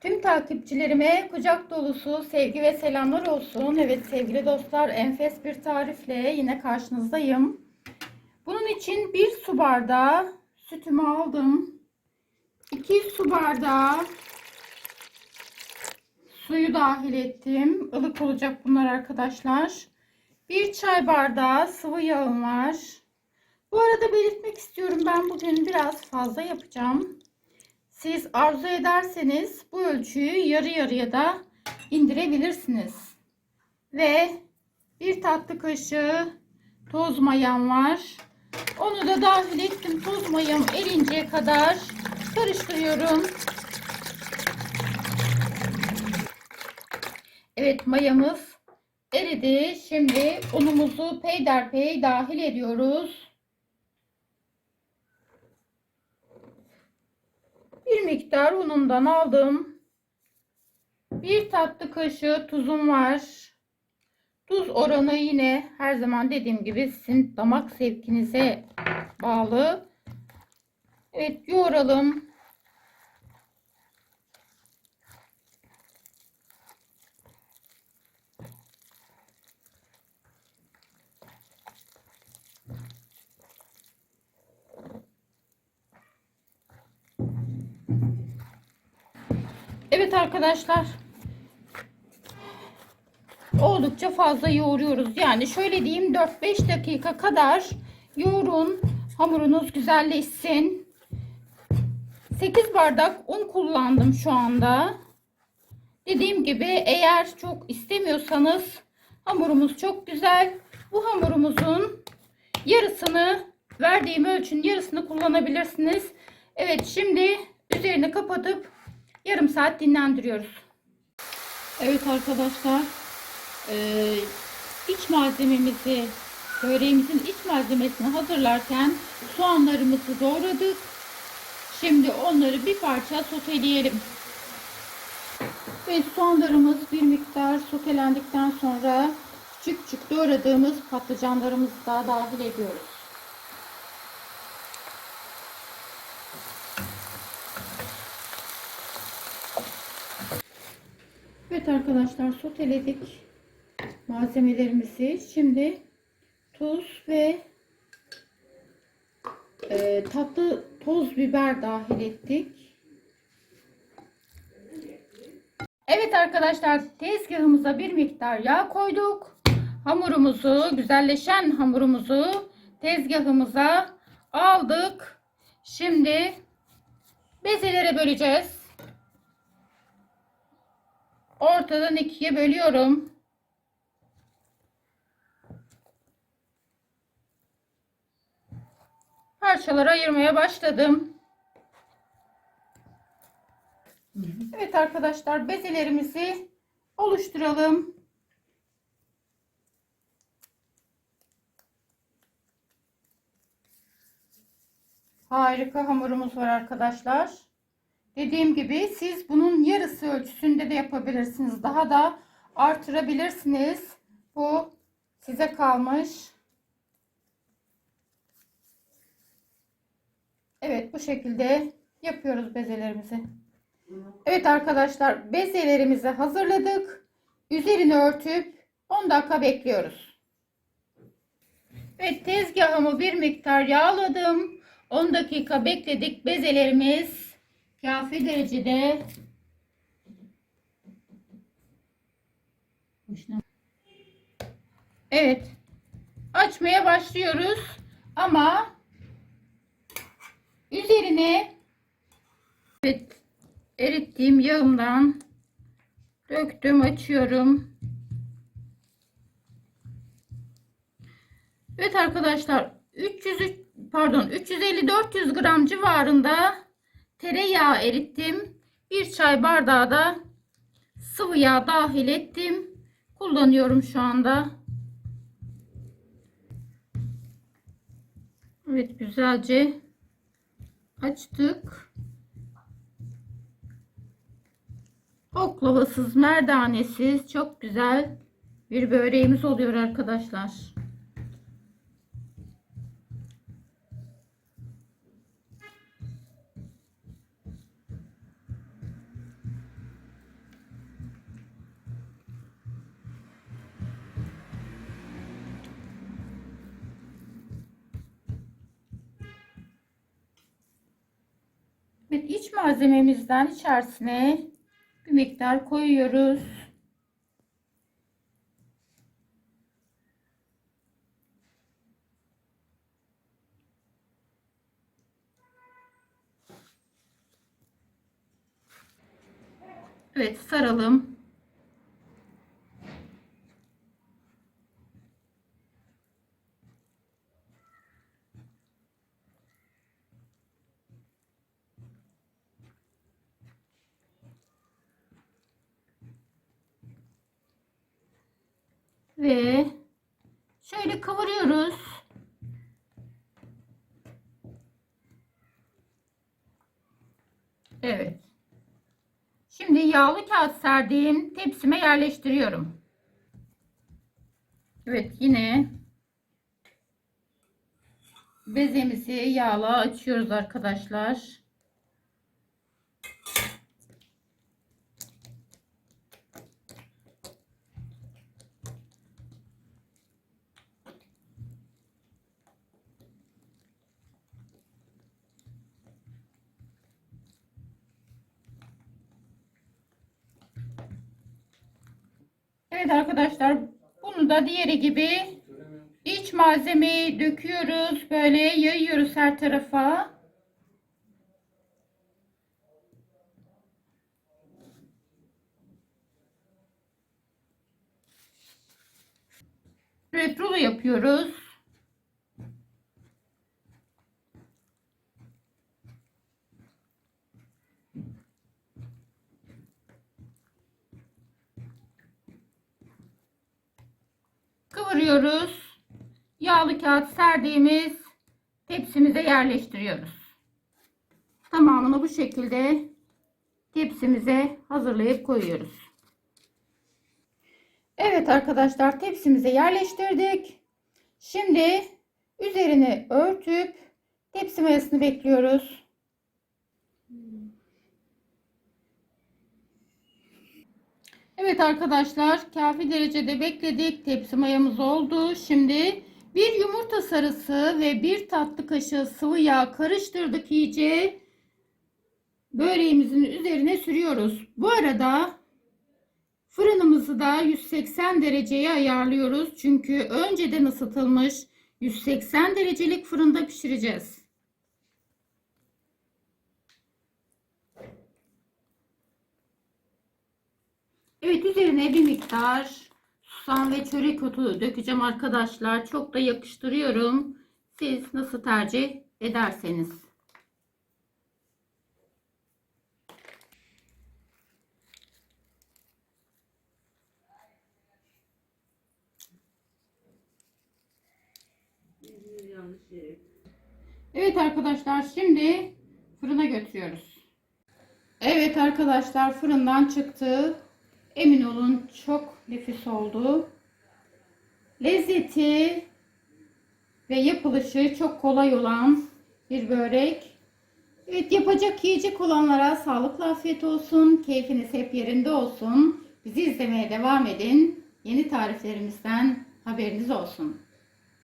Tüm takipçilerime kucak dolusu sevgi ve selamlar olsun. Evet sevgili dostlar enfes bir tarifle yine karşınızdayım. Bunun için bir su bardağı sütümü aldım. 2 su bardağı suyu dahil ettim. Ilık olacak bunlar arkadaşlar. Bir çay bardağı sıvı yağım var. Bu arada belirtmek istiyorum ben bugün biraz fazla yapacağım. Siz arzu ederseniz bu ölçüyü yarı yarıya da indirebilirsiniz. Ve bir tatlı kaşığı toz mayam var. Onu da dahil ettim. Toz mayam erinceye kadar karıştırıyorum. Evet mayamız eridi. Şimdi unumuzu peyderpey dahil ediyoruz. Bir miktar unundan aldım. Bir tatlı kaşığı tuzum var. Tuz oranı yine her zaman dediğim gibi sizin damak zevkinize bağlı. Evet yoğuralım. Evet arkadaşlar. Oldukça fazla yoğuruyoruz. Yani şöyle diyeyim 4-5 dakika kadar yoğurun. Hamurunuz güzelleşsin. 8 bardak un kullandım şu anda. Dediğim gibi eğer çok istemiyorsanız hamurumuz çok güzel. Bu hamurumuzun yarısını verdiğim ölçünün yarısını kullanabilirsiniz. Evet şimdi üzerini kapatıp yarım saat dinlendiriyoruz. Evet arkadaşlar e, iç malzememizi böreğimizin iç malzemesini hazırlarken soğanlarımızı doğradık. Şimdi onları bir parça soteleyelim. Ve soğanlarımız bir miktar sotelendikten sonra küçük küçük doğradığımız patlıcanlarımızı da dahil ediyoruz. Arkadaşlar soteledik malzemelerimizi. Şimdi tuz ve e, tatlı toz biber dahil ettik. Evet arkadaşlar tezgahımıza bir miktar yağ koyduk. Hamurumuzu güzelleşen hamurumuzu tezgahımıza aldık. Şimdi bezelere böleceğiz. Ortadan ikiye bölüyorum. Parçalara ayırmaya başladım. Evet arkadaşlar bezelerimizi oluşturalım. Harika hamurumuz var arkadaşlar. Dediğim gibi siz bunun yarısı ölçüsünde de yapabilirsiniz. Daha da artırabilirsiniz. Bu size kalmış. Evet bu şekilde yapıyoruz bezelerimizi. Evet arkadaşlar bezelerimizi hazırladık. Üzerini örtüp 10 dakika bekliyoruz. Evet tezgahımı bir miktar yağladım. 10 dakika bekledik. Bezelerimiz kafi derecede Evet. Açmaya başlıyoruz. Ama üzerine evet, erittiğim yağımdan döktüm, açıyorum. Evet arkadaşlar 300 pardon 350-400 gram civarında tereyağı erittim. Bir çay bardağı da sıvı yağ dahil ettim. Kullanıyorum şu anda. Evet güzelce açtık. Oklavasız, merdanesiz çok güzel bir böreğimiz oluyor arkadaşlar. Evet iç malzememizden içerisine bir miktar koyuyoruz. Evet saralım. Ve şöyle kavuruyoruz. Evet. Şimdi yağlı kağıt serdiğim tepsime yerleştiriyorum. Evet yine bezemizi yağla açıyoruz arkadaşlar. Evet arkadaşlar bunu da diğeri gibi iç malzemeyi döküyoruz. Böyle yayıyoruz her tarafa. Evet rulo yapıyoruz. Kıvırıyoruz. Yağlı kağıt serdiğimiz tepsimize yerleştiriyoruz. Tamamını bu şekilde tepsimize hazırlayıp koyuyoruz. Evet arkadaşlar tepsimize yerleştirdik. Şimdi üzerine örtüp tepsi mayasını bekliyoruz. Evet arkadaşlar kafi derecede bekledik. Tepsi mayamız oldu. Şimdi bir yumurta sarısı ve bir tatlı kaşığı sıvı yağ karıştırdık iyice. Böreğimizin üzerine sürüyoruz. Bu arada fırınımızı da 180 dereceye ayarlıyoruz. Çünkü önceden ısıtılmış 180 derecelik fırında pişireceğiz. Evet üzerine bir miktar susam ve çörek otu dökeceğim arkadaşlar. Çok da yakıştırıyorum. Siz nasıl tercih ederseniz. Evet arkadaşlar şimdi fırına götürüyoruz. Evet arkadaşlar fırından çıktı. Emin olun çok nefis oldu. Lezzeti ve yapılışı çok kolay olan bir börek. Evet yapacak yiyecek olanlara sağlıklı afiyet olsun. Keyfiniz hep yerinde olsun. Bizi izlemeye devam edin. Yeni tariflerimizden haberiniz olsun.